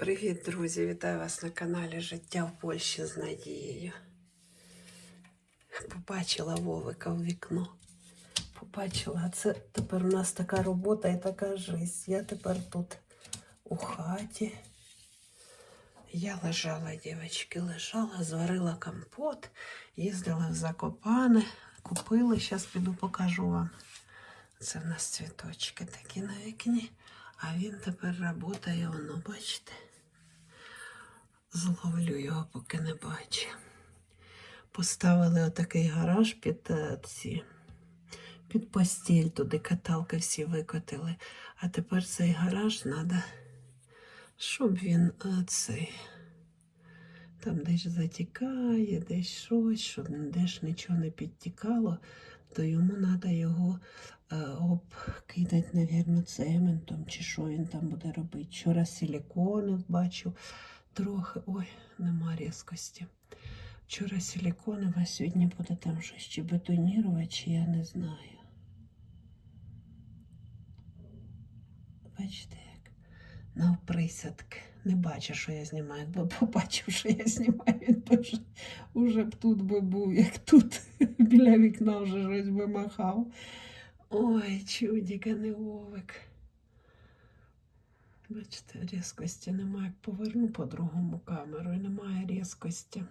Привіт, друзі! Вітаю вас на каналі Життя в Польщі з Надією. Побачила Вовика в вікно. Побачила, це тепер у нас така робота і така жизнь. Я тепер тут у хаті. Я лежала, дівчатки, лежала, зварила компот, їздила в Закопане, купила. Зараз піду покажу вам. Це в нас цвіточки такі на вікні. А він тепер працює, воно, бачите? Зловлю його, поки не бачу. Поставили отакий гараж під е, ці, під постіль, туди каталки всі викотили. А тепер цей гараж треба, щоб він е, цей. Там десь затікає, десь щось, щоб десь нічого не підтікало, то йому треба його е, обкидати, мабуть, цементом, чи що він там буде робити. Вчора силікони бачу трохи. Ой, нема різкості. Вчора силікони, а сьогодні буде там щось чи бетонірувати, чи я не знаю. Бачите, як навприсядки. Не бачу, що я знімаю. Якби побачив, що я знімаю, він б вже, б тут би був, як тут біля вікна вже щось би махав. Ой, чудік, а не вовик. Бачите, різкості немає. Поверну по-другому камеру і немає різкості.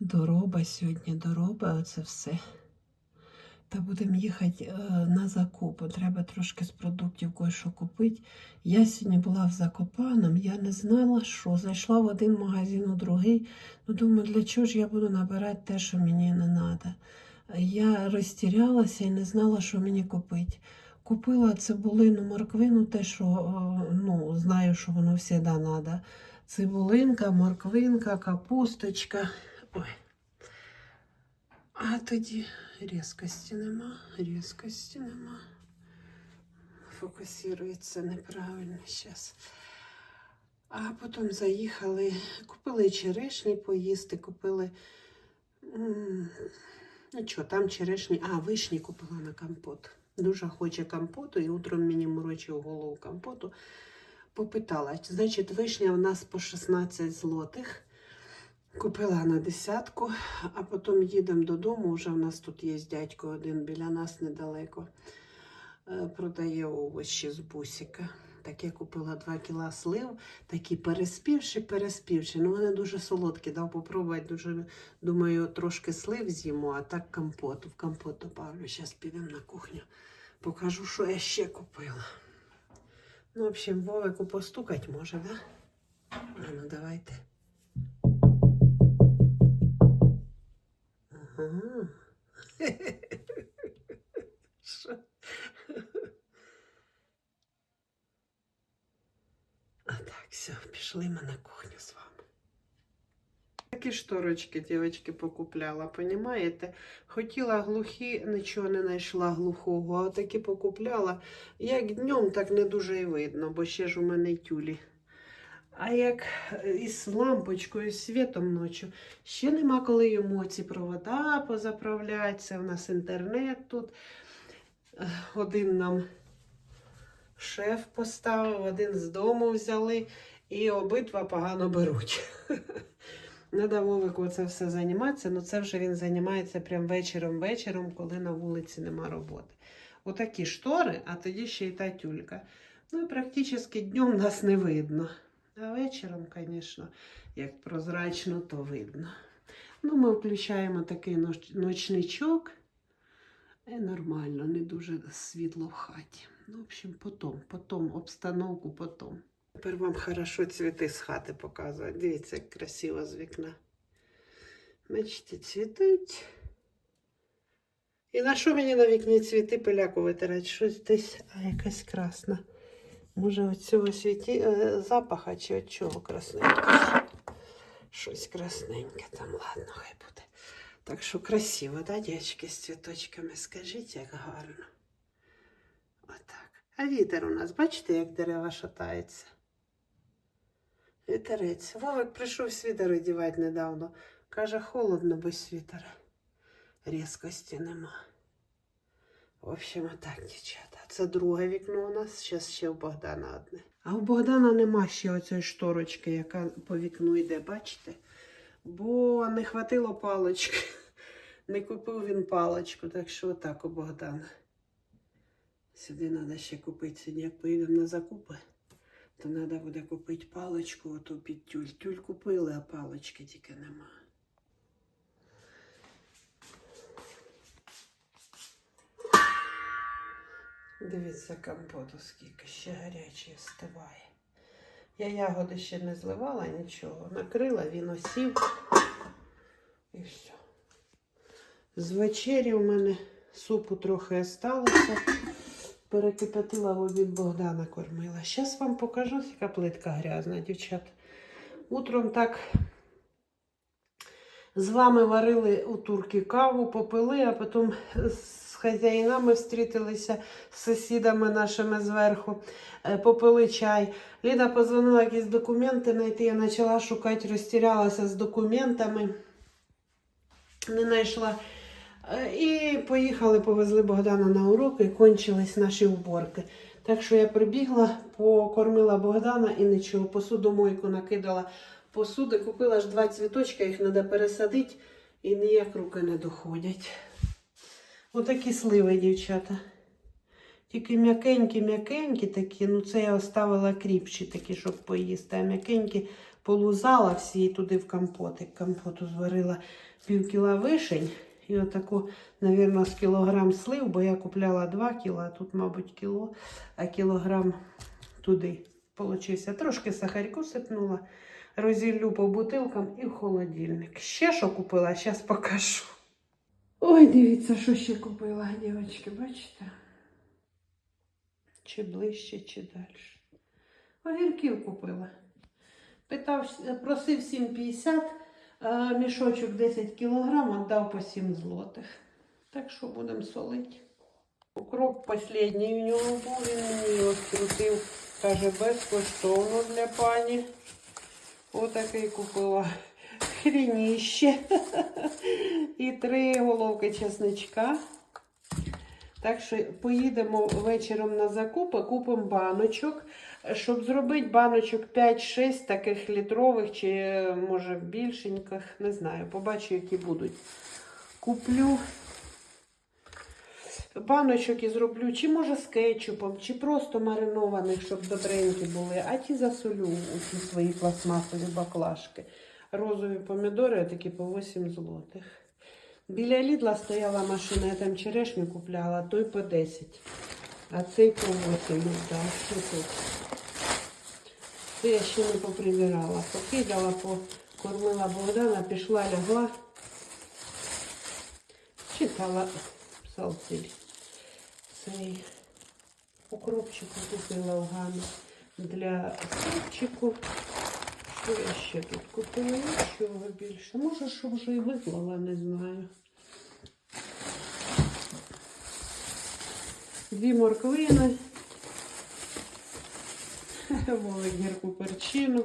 Дороба сьогодні, дороба, оце все. Та будемо їхати е, на закупи. Треба трошки з продуктів кое-що купити. Я сьогодні була в Закопаном, я не знала, що. Зайшла в один магазин, у другий. Ну, думаю, для чого ж я буду набирати те, що мені не треба. Я розтірялася і не знала, що мені купити. Купила цибулину, морквину, те, що е, ну, знаю, що воно завжди треба. Цибулинка, морквинка, капусточка. Ой. А тоді різкості нема, різкості нема. Фокусується неправильно зараз. А потім заїхали, купили черешні поїсти, купили. м, Нічого, там черешні, а, вишні купила на компот. Дуже хоче компоту, і утром мені морочив голову компоту. Попитала, значить, вишня у нас по 16 злотих. Купила на десятку, а потім їдемо додому. Вже в нас тут є дядько один біля нас недалеко. Е, Продає овочі з бусика. Так я купила 2 кіла слив, такі переспівши, переспівши. Ну, вони дуже солодкі, дав попробувати. Дуже, думаю, трошки слив з'їмо, а так компот. В компот добавлю. Зараз підемо на кухню. Покажу, що я ще купила. Ну, в общем, Вовику постукать може, да? А ну, давайте. Ага. Що? А так, все, пішли ми на кухню з вами. Такі шторочки, дівчатки, покупляла, понімаєте? Хотіла глухі, нічого не знайшла глухого, а такі покупляла. Як днем, так не дуже і видно, бо ще ж у мене тюлі. А як е, із лампочкою, з світом ночі, ще нема коли йому ці провода позаправляти. Це в нас інтернет тут. Е, Один нам шеф поставив, один з дому взяли, і обидва погано беруть. Надо Вовику це все займатися, але це вже він займається прям вечором-вечором, коли на вулиці нема роботи. Отакі штори, а тоді ще й та тюлька. Ну і практично днем нас не видно. А вечором, звісно, як прозрачно, то видно. Ну, ми включаємо такий ноч- ночничок. І нормально, не дуже світло в хаті. Ну, в общем, потом, потом, обстановку потом. Тепер вам хорошо цвіти з хати показувати. Дивіться, як красиво з вікна. Бачите, цвітуть. І на що мені на вікні цвіти пиляку витирати? Щось десь, а якась красна. Може, від цього світі е, запаха чи від чого красненьке? Щось красненьке там, ладно, хай буде. Так що красиво, да, дівчатки, з цвіточками? Скажіть, як гарно. Отак. А вітер у нас, бачите, як дерева шатаються? Вітерець. Вовик прийшов світер одівати недавно. Каже, холодно без світера. Різкості нема. В общем, отак, дівчата. Це друге вікно у нас, зараз ще у Богдана одне. А у Богдана нема ще оцієї шторочки, яка по вікну йде, бачите? Бо не хватило палички. Не купив він паличку, так що отак у Богдана. Сюди треба ще купити. Сьогодні, як поїдемо на закупи, то треба буде купити паличку, оту під тюль. Тюль купили, а палички тільки нема. Дивіться, компоту скільки ще гарячий встиває. Я ягоди ще не зливала нічого. Накрила, він осів. І все. З вечері у мене супу трохи осталося. Перекипятила в обід Богдана кормила. Зараз вам покажу, яка плитка грязна, дівчат. Утром так з вами варили у турки каву, попили, а потім з хазяїнами встрітилися з сусідами нашими зверху, е, попили чай. Ліда позвонила якісь документи знайти. Я почала шукати, розтірялася з документами. Не знайшла. Е, І поїхали, повезли Богдана на уроки і кончились наші уборки. Так що я прибігла, покормила Богдана і нічого, посудомойку накидала посуди, купила ж два цвіточка, їх треба пересадити і ніяк руки не доходять. Отакі сливи, дівчата. Тільки м'якенькі, м'якенькі такі, ну це я оставила кріпчі такі, щоб поїсти. А м'якенькі полузала всі туди в компотик. Компоту зварила пів кіла вишень. І отаку, навірно, з кілограм слив, бо я купляла 2 кіла, а тут, мабуть, кіло, а кілограм туди получився. Трошки сахарку сипнула, розіллю по бутилкам і в холодильник. Ще що купила, зараз покажу. Ой, дивіться, що ще купила, дівчатки, бачите? Чи ближче, чи далі. Огірків купила. Питав, просив 7,50, а мішочок 10 кілограм, віддав по 7 злотих. Так що будемо солити. Укроп останній у нього був, він мені його скрутив, каже, безкоштовно для пані. Отакий купила хрініще. І три головки чесничка. Так що поїдемо вечором на закупи, купимо баночок. Щоб зробити баночок 5-6 таких літрових, чи може більшеньких, не знаю. Побачу, які будуть. Куплю баночок і зроблю, чи може з кетчупом, чи просто маринованих, щоб добренькі були, а ті засолю у ці свої пластмасові баклажки. Розові помідори такі по 8 злотих. Біля лідла стояла машина, я там черешню купляла, той по 10. А цей по 8 дав. Що тут? Це я ще не поприбирала. Покидала, покормила Богдана, пішла, лягла. Читала псалтирь. Цей укропчику купила в гамі для супчику. Що я ще тут купила? Нічого більше. Може, що вже і виклала, не знаю. Дві морквини. Гірку перчину.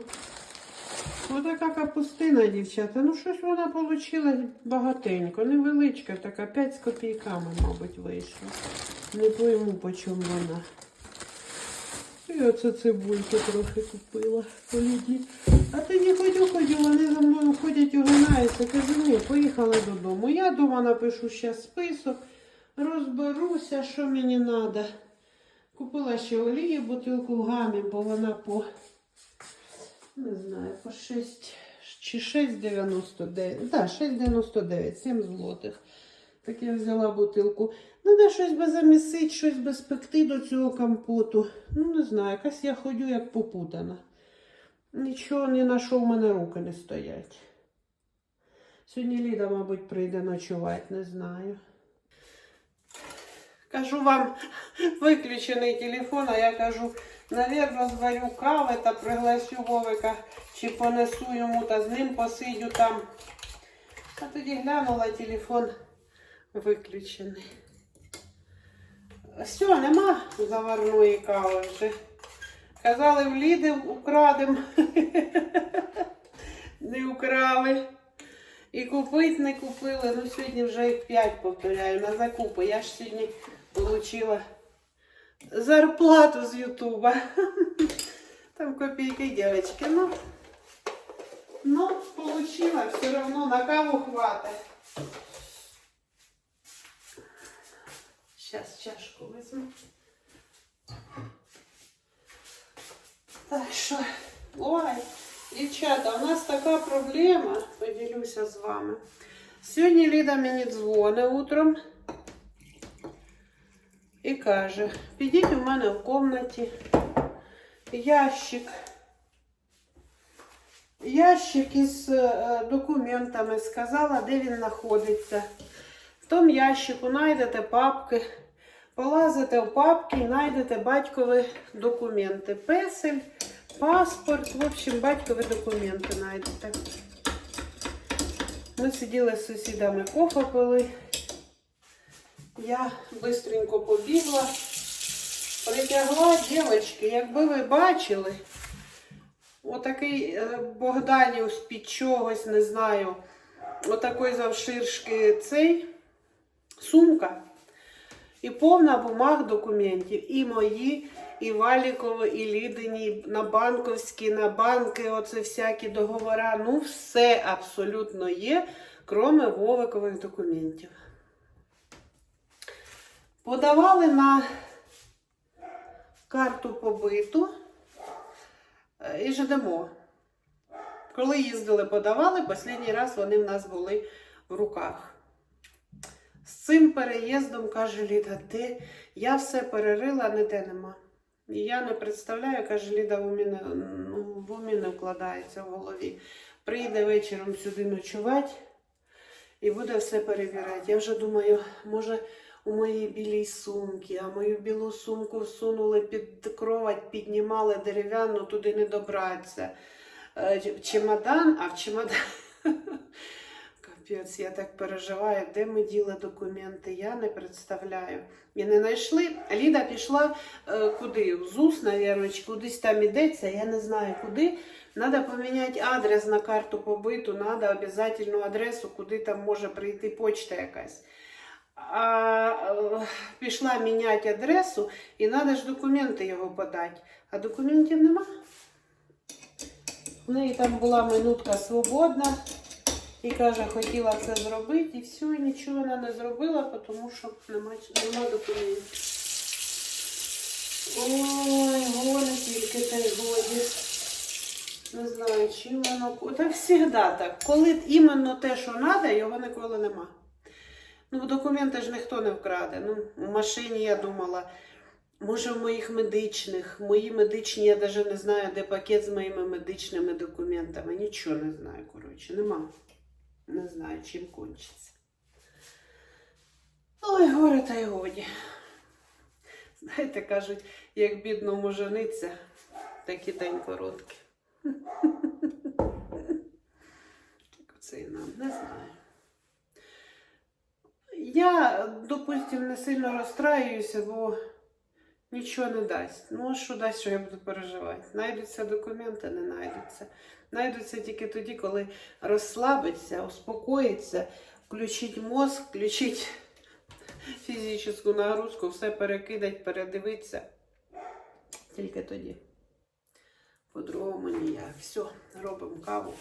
Отака капустина, дівчата. Ну, щось вона вийшла багатенько. Невеличка така, 5 з копійками, мабуть, вийшла. Не пойму, по чому вона. І оце цибульки трохи купила по ліді. А тоді ходю, ходю, вони за мною ходять, огинаються. Кажу, ні, поїхала додому. Я дома напишу ще список, розберуся, що мені треба. Купила ще олії, бутилку гамі, бо вона по, не знаю, по 6 чи 6,99. Так, 6,99, 7 злотих. Так я взяла бутилку. Треба щось би замісити, щось би спекти до цього компоту. Ну, не знаю, якась я ходю як попутана. Нічого ні на що в мене руки не стоять. Сьогодні Ліда, мабуть, прийде ночувати, не знаю. Кажу вам, виключений телефон, а я кажу, навірно, зварю кави та пригласю Вовика, чи понесу йому та з ним посидю там. А тоді глянула телефон виключений. Все, нема заварної кави вже. Казали, в Ліди украдем. Не украли. І купити не купили. Ну, сьогодні вже їх 5 повторяю на закупи. Я ж сьогодні отримала зарплату з Ютуба. Там копійки, дівчатки. Ну, ну, получила, все равно на каву хватить. Чашку візьму. Так що, ой, дівчата, у нас така проблема, поділюся з вами. Сьогодні Ліда мені дзвонить утром і каже, підіть у мене в кімнаті ящик. Ящик із е, документами сказала, де він знаходиться. В тому ящику знайдете папки, полазите в папки і знайдете батькові документи. Песель, паспорт, в общем, батькові документи знайдете. Ми сиділи з сусідами кофе. Я бистренько побігла, притягла дівчатки, якби ви бачили, отакий е, Богданів з-під чогось, не знаю, отакий завширшки цей сумка. І повна бумаг документів. І мої, і Валікові, і Лідині, на банковські, на банки, оце всякі договори. Ну, все абсолютно є, кроме Вовикових документів. Подавали на карту побиту е, і ждемо. Коли їздили, подавали, останній раз вони в нас були в руках. З цим переїздом, каже Ліда, ти, я все перерила, ніде нема. І я не представляю, каже Ліда, в умі не, ну, в умі не вкладається в голові. Прийде вечором сюди ночувати і буде все перевіряти. Я вже думаю, може у моїй білій сумці, а мою білу сумку всунули під кровать, піднімали дерев'яну, туди не добратися. Е, чемодан, а в чемодан. Капець, я так переживаю, де ми діли документи, я не представляю. І не знайшли. Ліда пішла е, куди? В ЗУС, мабуть, кудись там ідеться, я не знаю куди. Надо поміняти адрес на карту побиту, надо обов'язково адресу, куди там може прийти почта якась. А е, пішла міняти адресу і треба ж документи його подати. А документів нема. В неї там була минутка свободна. І каже, хотіла це зробити, і все, і нічого вона не зробила, тому що нема, нема документів. Ой, гони тільки та й годі. Не знаю, чим воно. Та завжди так. Коли іменно те, що треба, його ніколи нема. Ну, документи ж ніхто не вкраде. Ну, в машині я думала, може в моїх медичних, мої медичні, я навіть не знаю, де пакет з моїми медичними документами. Нічого не знаю, коротше, нема. Не знаю, чим кончиться. Ой, горе та й годі. Знаєте, кажуть, як бідному жениться, так і день короткий. Так оце і нам, не знаю. Я, допустим, не сильно розстраююся, бо нічого не дасть. Ну, що дасть, що я буду переживати? Найдуться документи, не знайдуться. Найдуться тільки тоді, коли розслабиться, успокоїться, включить мозк, включить фізичну нагрузку, все перекидать, передивитися. Тільки тоді. По-другому ніяк. Все, робимо каву.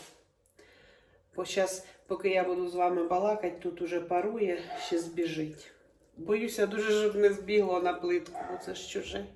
Бо зараз, поки я буду з вами балакати, тут уже парує, ще збіжить. Боюся дуже, щоб не збігло на плитку, бо це ж чуже.